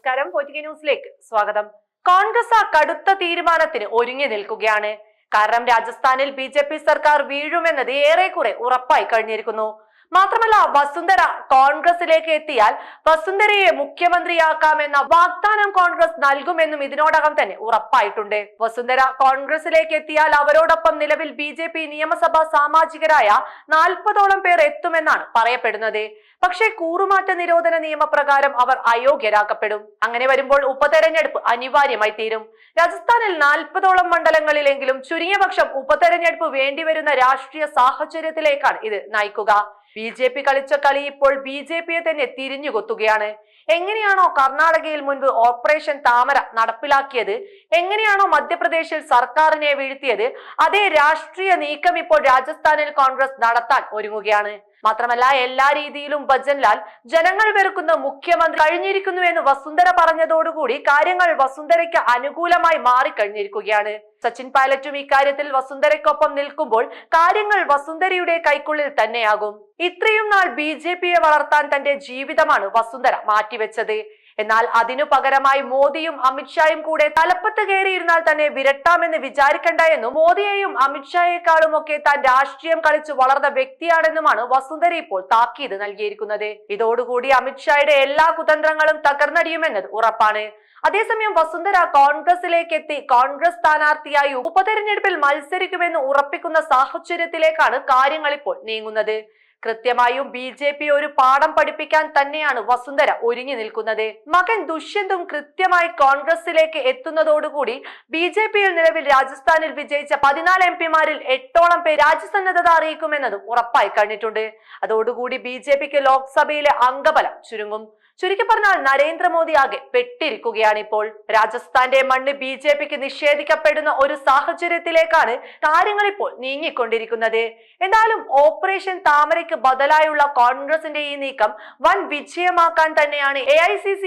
നമസ്കാരം. പോറ്റിക ന്യൂസിലേക്ക് സ്വാഗതം. കോൺഗ്രസ് ആ കടുത്ത തീരുമാനത്തിന് ഒരുങ്ങി നിൽക്കുകയാണ്. കാരണം രാജസ്ഥാനിൽ ബി സർക്കാർ വീഴുമെന്നത് ഏറെക്കുറെ ഉറപ്പായി കഴിഞ്ഞിരിക്കുന്നു. മാത്രമല്ല വസുന്ധര കോൺഗ്രസിലേക്ക് എത്തിയാൽ വസുന്ധരയെ മുഖ്യമന്ത്രിയാക്കാമെന്ന വാഗ്ദാനം കോൺഗ്രസ് നൽകുമെന്നും ഇതിനോടകം തന്നെ ഉറപ്പായിട്ടുണ്ട്. വസുന്ധര കോൺഗ്രസിലേക്ക് എത്തിയാൽ അവരോടൊപ്പം നിലവിൽ ബി ജെ പി നിയമസഭാ സാമാജികരായ നാൽപ്പതോളം പേർ എത്തുമെന്നാണ് പറയപ്പെടുന്നത്. പക്ഷേ കൂറുമാറ്റ നിരോധന നിയമപ്രകാരം അവർ അയോഗ്യരാക്കപ്പെടും. അങ്ങനെ വരുമ്പോൾ ഉപതെരഞ്ഞെടുപ്പ് അനിവാര്യമായി തീരും. രാജസ്ഥാനിൽ നാൽപ്പതോളം മണ്ഡലങ്ങളിലെങ്കിലും ചുരുങ്ങിയ പക്ഷം ഉപതെരഞ്ഞെടുപ്പ് വേണ്ടിവരുന്ന രാഷ്ട്രീയ സാഹചര്യത്തിലേക്കാണ് ഇത് നയിക്കുക. ബി ജെ പി കളിച്ച കളി ഇപ്പോൾ ബി ജെ പിയെ തന്നെ തിരിഞ്ഞുകൊത്തുകയാണ്. എങ്ങനെയാണോ കർണാടകയിൽ മുൻപ് ഓപ്പറേഷൻ താമര നടപ്പിലാക്കിയത്? എങ്ങനെയാണോ മധ്യപ്രദേശിൽ സർക്കാരിനെ വീഴ്ത്തിയത്? അതേ രാഷ്ട്രീയ നീക്കം ഇപ്പോൾ രാജസ്ഥാനിൽ കോൺഗ്രസ് നടത്താൻ ഒരുങ്ങുകയാണ്. മാത്രമല്ല എല്ലാ രീതിയിലും ഭജൻലാൽ ജനങ്ങൾ വെറുക്കുന്ന മുഖ്യമന്ത്രി കഴിഞ്ഞിരിക്കുന്നു എന്ന് വസുന്ധര പറഞ്ഞതോടുകൂടി കാര്യങ്ങൾ വസുന്ധരയ്ക്ക് അനുകൂലമായി മാറിക്കഴിഞ്ഞിരിക്കുകയാണ്. സച്ചിൻ പൈലറ്റും ഇക്കാര്യത്തിൽ വസുന്ധരയ്ക്കൊപ്പം നിൽക്കുമ്പോൾ കാര്യങ്ങൾ വസുന്ധരയുടെ കൈക്കുള്ളിൽ തന്നെയാകും. ഇത്രയും നാൾ ബി ജെ പിയെ വളർത്താൻ തന്റെ ജീവിതമാണ് വസുന്ധര മാറ്റിവെച്ചത്. എന്നാൽ അതിനു പകരമായി മോദിയും അമിത്ഷായും കൂടെ തലപ്പത്ത് കയറിയിരുന്നാൽ തന്നെ വിരട്ടാമെന്ന് വിചാരിക്കണ്ട എന്നും മോദിയെയും അമിത്ഷായേക്കാളും ഒക്കെ താൻ രാഷ്ട്രീയം കളിച്ചു വളർന്ന വ്യക്തിയാണെന്നുമാണ് വസുന്ധര ഇപ്പോൾ താക്കീത് നൽകിയിരിക്കുന്നത്. ഇതോടുകൂടി അമിത്ഷായുടെ എല്ലാ കുതന്ത്രങ്ങളും തകർന്നടിയുമെന്നത് ഉറപ്പാണ്. അതേസമയം വസുന്ധര കോൺഗ്രസിലേക്ക് എത്തി കോൺഗ്രസ് സ്ഥാനാർത്ഥിയായി ഉപതെരഞ്ഞെടുപ്പിൽ മത്സരിക്കുമെന്ന് ഉറപ്പിക്കുന്ന സാഹചര്യത്തിലേക്കാണ് കാര്യങ്ങൾ ഇപ്പോൾ നീങ്ങുന്നത്. കൃത്യമായും ബി ജെ പി ഒരു പാഠം പഠിപ്പിക്കാൻ തന്നെയാണ് വസുന്ധര ഒരുങ്ങി നിൽക്കുന്നത്. മകൻ ദുഷ്യന്തും കൃത്യമായി കോൺഗ്രസിലേക്ക് എത്തുന്നതോടുകൂടി ബി ജെ പിയിൽ നിലവിൽ രാജസ്ഥാനിൽ വിജയിച്ച പതിനാല് എം പിമാരിൽ എട്ടോളം പേർ രാജ്യസന്നദ്ധത അറിയിക്കുമെന്നതും ഉറപ്പായി കഴിഞ്ഞിട്ടുണ്ട്. അതോടുകൂടി ബി ജെ പിക്ക് ലോക്സഭയിലെ അംഗബലം ചുരുങ്ങും. ചുരുക്കി പറഞ്ഞാൽ നരേന്ദ്രമോദി ആകെ പെട്ടിരിക്കുകയാണ് ഇപ്പോൾ രാജസ്ഥാന്റെ മണ്ണ് ബി ജെ പിക്ക് നിഷേധിക്കപ്പെടുന്ന ഒരു സാഹചര്യത്തിലേക്കാണ് കാര്യങ്ങൾ ഇപ്പോൾ നീങ്ങിക്കൊണ്ടിരിക്കുന്നത്. എന്നാലും ഓപ്പറേഷൻ താമരയ്ക്ക് ബദലായുള്ള കോൺഗ്രസിന്റെ ഈ നീക്കം വൻ വിജയമാക്കാൻ തന്നെയാണ് എ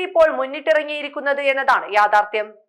ഇപ്പോൾ മുന്നിട്ടിറങ്ങിയിരിക്കുന്നത് എന്നതാണ് യാഥാർത്ഥ്യം.